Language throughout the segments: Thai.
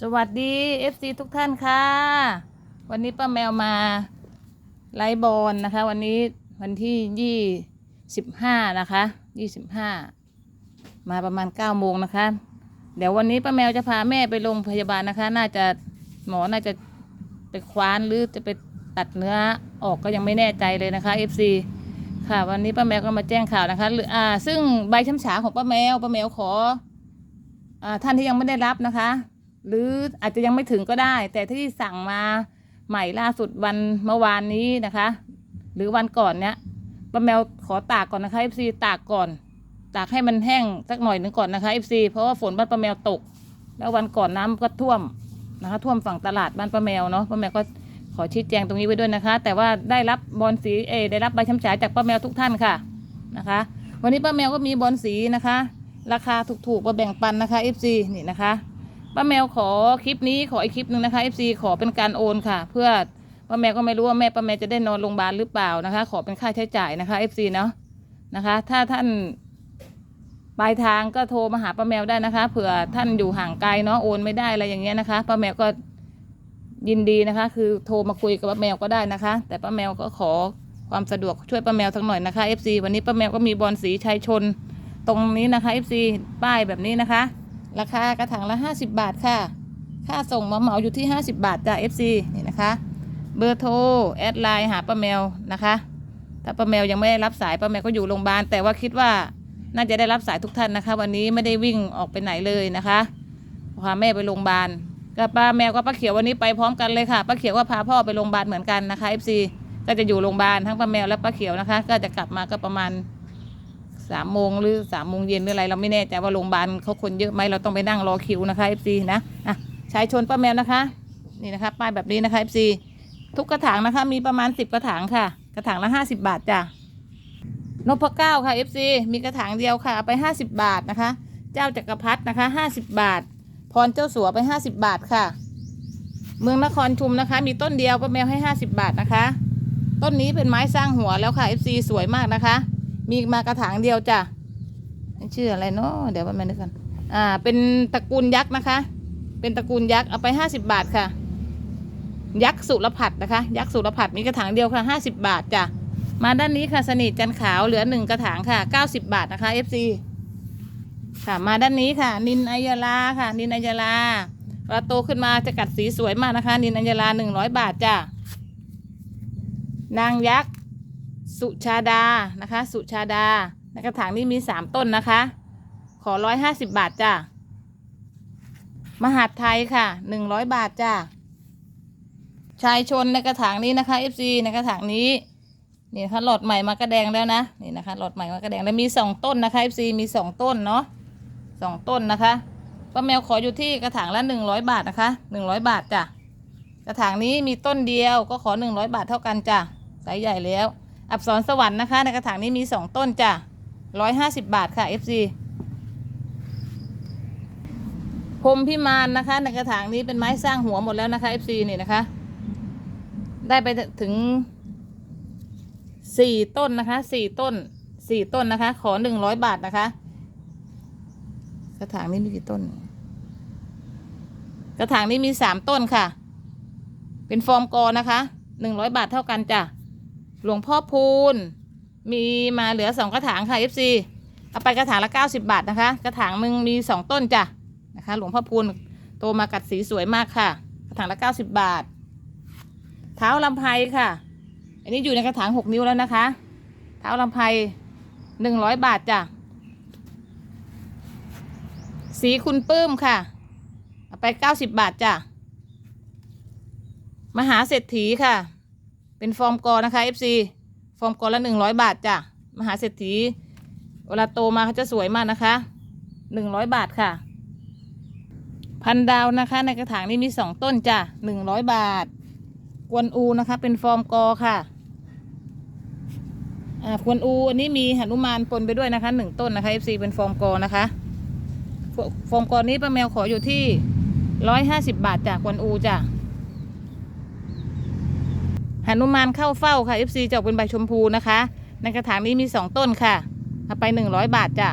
สวัสดี FC ทุกท่านค่ะ วันนี้ป้าแมวมาไลฟ์บอลนะคะ วันนี้วันที่ยี่สิบห้านะคะยี่สิบห้ามาประมาณเก้าโมงนะคะ เดี๋ยววันนี้ป้าแมวจะพาแม่ไปโรงพยาบาลนะคะ น่าจะหมอน่าจะไปคว้านหรือจะไปตัดเนื้อออกก็ยังไม่แน่ใจเลยนะคะ FC ค่ะ วันนี้ป้าแมวก็มาแจ้งข่าวนะคะหรืออ่าซึ่งใบช้ำฉาของป้าแมวป้าแมวขออ่าท่านที่ยังไม่ได้รับนะคะ หรืออาจจะยังไม่ถึงก็ได้ แต่ที่สั่งมาใหม่ล่าสุดวันเมื่อวานนี้นะคะ หรือวันก่อนเนี้ยป้าแมวขอตากก่อนนะคะ FC ตากก่อน ตากให้มันแห้งสักหน่อยหนึ่งก่อนนะคะ FC เพราะว่าฝนบ้านป้าแมวตก แล้ววันก่อนน้ำก็ท่วมนะคะ ท่วมฝั่งตลาดบ้านป้าแมวเนาะป้าแมวก็ขอชี้แจงตรงนี้ไว้ด้วยนะคะ แต่ว่าได้รับบอลสีเออได้รับใบช้ำฉายจากป้าแมวทุกท่านค่ะนะคะ วันนี้ป้าแมวก็มีบอลสีนะคะ ราคาถูกๆมาแบ่งปันนะคะ FC นี่นะคะ ป้าแมวขอคลิปนี้ขออีกคลิปหนึ่งนะคะ FC ขอเป็นการโอนค่ะ เพื่อป้าแมวก็ไม่รู้ว่าแม่ป้าแมวจะได้นอนโรงพยาบาลหรือเปล่านะคะ ขอเป็นค่าใช้จ่ายนะคะ FC เนาะนะคะ ถ้าท่านปลายทางก็โทรมาหาป้าแมวได้นะคะ เผื่อท่านอยู่ห่างไกลเนาะโอนไม่ได้อะไรอย่างเงี้ยนะคะป้าแมวก็ยินดีนะคะ คือโทรมาคุยกับป้าแมวก็ได้นะคะ แต่ป้าแมวก็ขอความสะดวกช่วยป้าแมวทั้งหน่อยนะคะ FC วันนี้ป้าแมวก็มีบอลสีชัยชน ตรงนี้นะคะ FC ป้ายแบบนี้นะคะ ราคากระถางละ 50 บาทค่ะ ค่าส่งมาเหมาอยู่ที่ 50 บาทจ้ะ FC นี่นะคะ เบอร์โทรแอดไลน์หาป้าแมวนะคะ ถ้าป้าแมวยังไม่ได้รับสายป้าแมวก็อยู่โรงพยาบาลแต่ว่าคิดว่าน่าจะได้รับสายทุกท่านนะคะ วันนี้ไม่ได้วิ่งออกไปไหนเลยนะคะพาแม่ไปโรงพยาบาลก็ป้าแมวกับป้าเขียววันนี้ไปพร้อมกันเลยค่ะป้าเขียวก็พาพ่อไปโรงพยาบาลเหมือนกันนะคะ FC ก็จะอยู่โรงพยาบาลทั้งป้าแมวและป้าเขียวนะคะ ก็จะกลับมาก็ประมาณ สามโมงหรือสามโมงเย็นหรืออะไรเราไม่แน่ใจว่าโรงพยาบาลเขาคนเยอะไหมเราต้องไปนั่งรอคิวนะคะ FC นะอะชายชนป้าแมวนะคะ นี่นะคะป้ายแบบนี้นะคะ FC ทุกกระถางนะคะ มีประมาณสิบกระถางค่ะ กระถางละห้าสิบบาทจ้ะนพเก้าค่ะ FC มีกระถางเดียวค่ะไปห้าสิบบาทนะคะ เจ้าจักรพรรดินะคะห้าสิบบาท พรเจ้าสัวไปห้าสิบบาทค่ะ เมืองนครชุมนะคะ มีต้นเดียวป้าแมวให้ห้าสิบบาทนะคะ ต้นนี้เป็นไม้สร้างหัวแล้วค่ะ FC สวยมากนะคะ มีมากระถางเดียวจ้ะชื่ออะไรเนาะเดี๋ยวแป๊บนึงนึกกันอ่า เป็นตระกูลยักษ์นะคะ เป็นตระกูลยักษ์เอาไปห้าสิบบาทค่ะ ยักษ์สุรผัดนะคะ ยักษ์สุรผัดมีกระถางเดียวค่ะห้าสิบาทจ้ะมาด้านนี้ค่ะสนิทจันขาวเหลือหนึ่งกระถางค่ะเก้าสิบาทนะคะ FC ค่ะมาด้านนี้ค่ะ นินอัยลาค่ะ นินอัยลาเราโตขึ้นมาจะกัดสีสวยมากนะคะ นินอัยลาหนึ่งร้อยบาทจ้ะนางยักษ์ สุชาดานะคะ สุชาดาในกระถางนี้มีสามต้นนะคะ ขอร้อยห้าสิบบาทจ้ะมหาดไทยค่ะหนึ่งร้อยบาทจ้ะชายชนในกระถางนี้นะคะ FC ในกระถางนี้นี่นะคะหลอดใหม่มากระแดงแล้วนะนี่นะคะหลอดใหม่มากระแดงแล้วมีสองต้นนะคะ FC มีสองต้นเนาะสองต้นนะคะป้าแมวขออยู่ที่กระถางละหนึ่งร้อยบาทนะคะหนึ่งร้อยบาทจ้ะกระถางนี้มีต้นเดียวก็ขอหนึ่งร้อยบาทเท่ากันจ้ะไซส์ใหญ่แล้ว อับสรสวรรค์นะคะ ในกระถางนี้มีสองต้นจ้ะร้อยห้าสิบบาทค่ะ FC พรมพิมานนะคะ ในกระถางนี้เป็นไม้สร้างหัวหมดแล้วนะคะ FC นี่นะคะ ได้ไปถึงสี่ต้นนะคะสี่ต้นสี่ต้นนะคะ ขอหนึ่งร้อยบาทนะคะ กระถางนี้มีกี่ต้น กระถางนี้มีสามต้นค่ะ เป็นฟอร์มกอนะคะหนึ่งร้อยบาทเท่ากันจ้ะ หลวงพ่อพูน มีมาเหลือสองกระถางค่ะ FC เอาไปกระถางละเก้าสิบาทนะคะ กระถางหนึ่งมีสองต้นจ้ะนะคะ หลวงพ่อพูนโตมากัดสีสวยมากค่ะ กระถางละเก้าสิบบาท เท้าลำไพค่ะ อันนี้อยู่ในกระถางหกนิ้วแล้วนะคะ เท้าลำไพหนึ่งร้อยบาทจ้ะสีคุณปื้มค่ะ เอาไปเก้าสิบบาทจ้ะ มหาเศรษฐีค่ะ เป็นฟอร์มกอนะคะ FC ฟอร์มกอละหนึ่งร้อยบาทจ้ะมหาเศรษฐีเวลาโตมาเขาจะสวยมากนะคะหนึ่งร้อยบาทค่ะ พันดาวนะคะ ในกระถางนี้มีสองต้นจ้ะหนึ่งร้อยบาท กวนอูนะคะ เป็นฟอร์มกอค่ะอ่ากวนอูอันนี้มีหนุมานปนไปด้วยนะคะหนึ่งต้นนะคะ FC เป็นฟอร์มกอนะคะฟอร์มกอนี้ป้าแมวขออยู่ที่ร้อยห้าสิบบาทจ้ะกวนอูจ้ะ หนุมานเข้าเฝ้าค่ะ FC จะออกเป็นใบชมพูนะคะ ในกระถางนี้มีสองต้นค่ะเอาไปหนึ่งร้อยบาทจ้ะ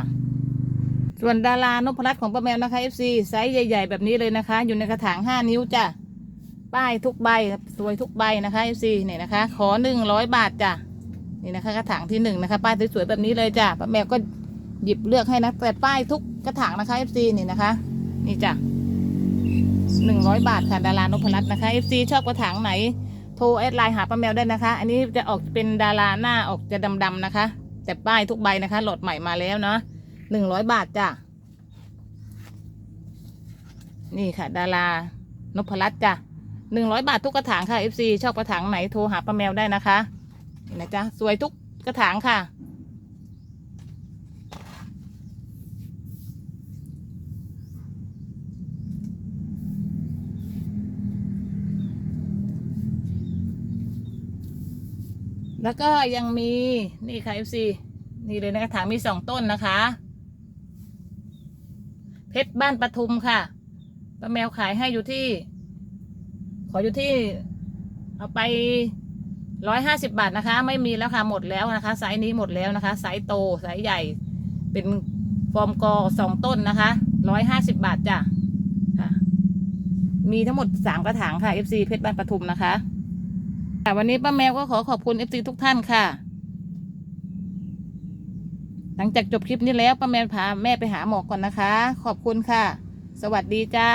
ส่วนดารานพรัตน์ของป้าแมวนะคะ FC ไซส์ใหญ่ ๆ แบบนี้เลยนะคะ อยู่ในกระถาง 5 นิ้วจ้ะ ป้ายทุกใบสวยทุกใบนะคะ FC เนี่ยนะคะ ขอ 100 บาทจ้ะ นี่นะคะกระถางที่หนึ่งนะคะ ป้ายสวยๆแบบนี้เลยจ้ะ ป้าแมวก็หยิบเลือกให้นะแต่ป้ายทุกกระถางนะคะ FC นี่นะคะ นี่จ้ะ100 บาทค่ะดารานพรัตน์นะคะ FC ชอบกระถางไหน รแอดไลน์หาป้าแมวได้นะคะ อันนี้จะออกเป็นดาราหน้าออกจะดำๆนะคะ แต่ป้ายทุกใบนะคะโหลดใหม่มาแล้วเนาะหนึ่งร้อยบาทจ้ะ นี่ค่ะ ดารานพรัตน์จ้ะหนึ่งร้อยบาททุกกระถางค่ะ FC ชอบกระถางไหนโทรหาป้าแมวได้นะคะนี่นะจ๊ะสวยทุกกระถางค่ะ แล้วก็ยังมีนี่ค่ะ FC นี่เลยนะกระถางมีสองต้นนะคะ เพชรบ้านปทุมค่ะป้าแมวขายให้อยู่ที่ ขออยู่ที่ เอาไปร้อยห้าสิบาทนะคะ ไม่มีแล้วค่ะหมดแล้วนะคะไซส์นี้หมดแล้วนะคะไซส์โตไซส์ใหญ่ เป็นฟอร์มกอสองต้นนะคะร้อยห้าสิบาทจ้ะะมีทั้งหมดสามกระถางค่ะ FC เพชรบ้านปทุมนะคะ วันนี้ป้าแมวก็ขอขอบคุณเอฟซีทุกท่านค่ะ หลังจากจบคลิปนี้แล้วป้าแมวพาแม่ไปหาหมอก่อนนะคะ ขอบคุณค่ะ สวัสดีจ้า